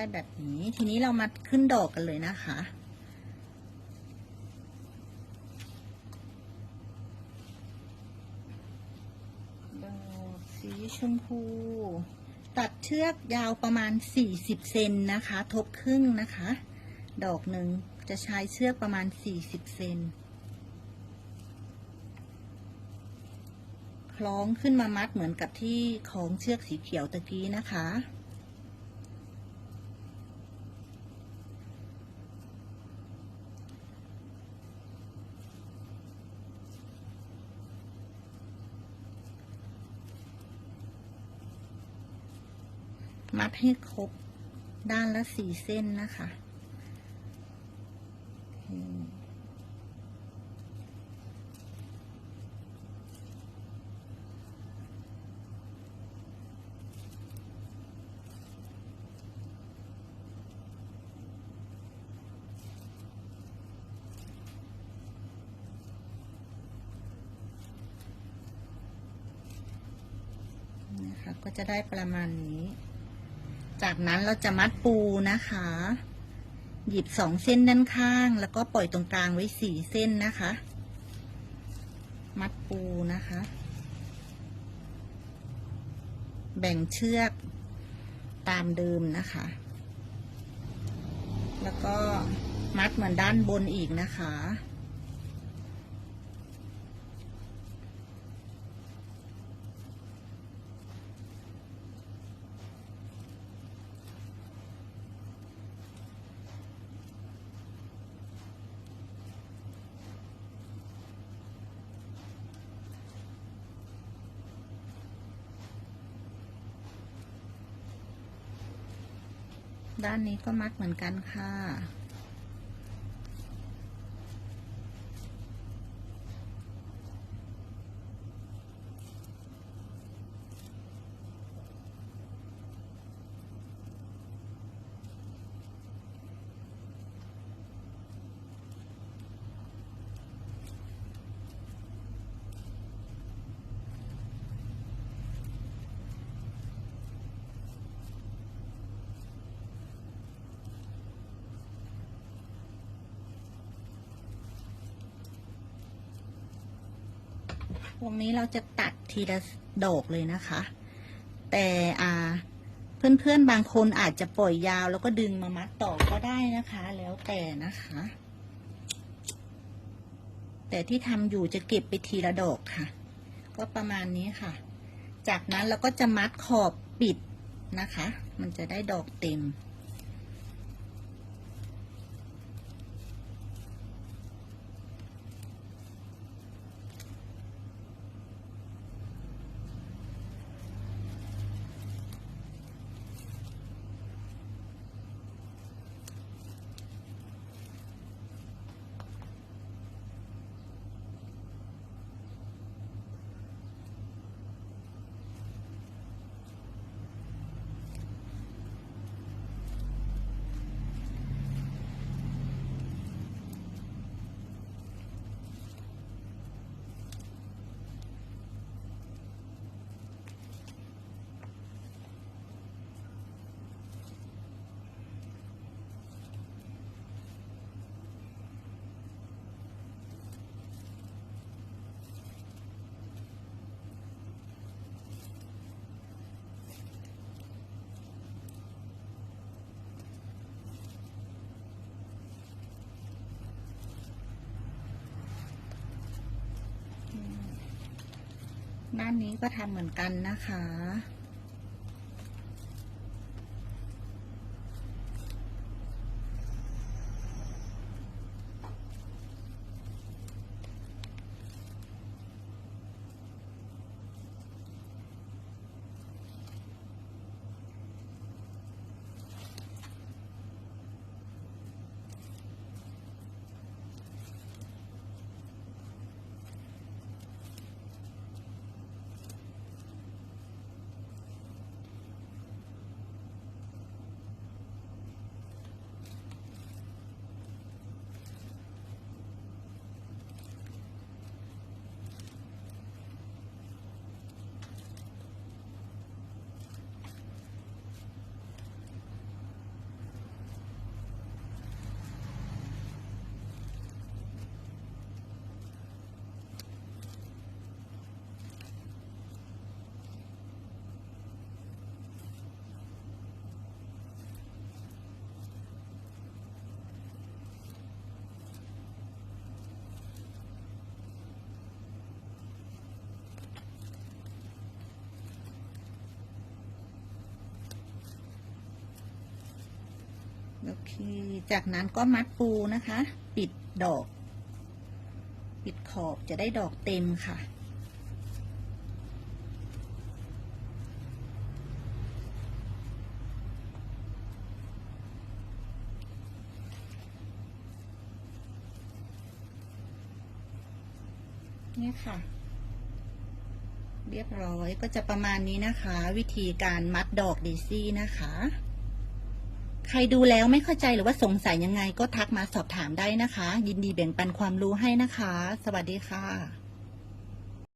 ได้แบบนี้ทีนี้เรามาขึ้นดอกกันเลยนะคะ ดอกสีชมพู ตัดเชือกยาวประมาณ 40 เซนนะคะ ทบครึ่งนะคะ ดอกหนึ่งจะใช้เชือกประมาณ 40 เซนคล้องขึ้นมามัดเหมือนกับที่คล้องเชือกสีเขียวตะกี้นะคะ มัดให้ครบด้านละสี่เส้นนะคะอืมนะคะก็จะได้ประมาณนี้ จากนั้นเราจะมัดปูนะคะ หยิบสองเส้นด้านข้าง แล้วก็ปล่อยตรงกลางไว้สี่เส้นนะคะ มัดปูนะคะ แบ่งเชือกตามเดิมนะคะ แล้วก็มัดเหมือนด้านบนอีกนะคะ ด้านนี้ก็มัดเหมือนกันค่ะ วงนี้เราจะตัดทีละดอกเลยนะคะ แต่อ่าเพื่อนๆบางคนอาจจะปล่อยยาวแล้วก็ดึงมามัดต่อก็ได้นะคะ แล้วแต่นะคะ แต่ที่ทำอยู่จะเก็บไปทีละดอกค่ะ ก็ประมาณนี้ค่ะ จากนั้นเราก็จะมัดขอบปิดนะคะ มันจะได้ดอกเต็ม ด้านนี้ก็ทำเหมือนกันนะคะ เค จากนั้นก็มัดปูนะคะ ปิดดอก ปิดขอบจะได้ดอกเต็มค่ะ นี่ค่ะ เรียบร้อยก็จะประมาณนี้นะคะ วิธีการมัดดอกเดซี่นะคะ ใครดูแล้วไม่เข้าใจหรือว่าสงสัยยังไงก็ทักมาสอบถามได้นะคะ ยินดีแบ่งปันความรู้ให้นะคะ สวัสดีค่ะ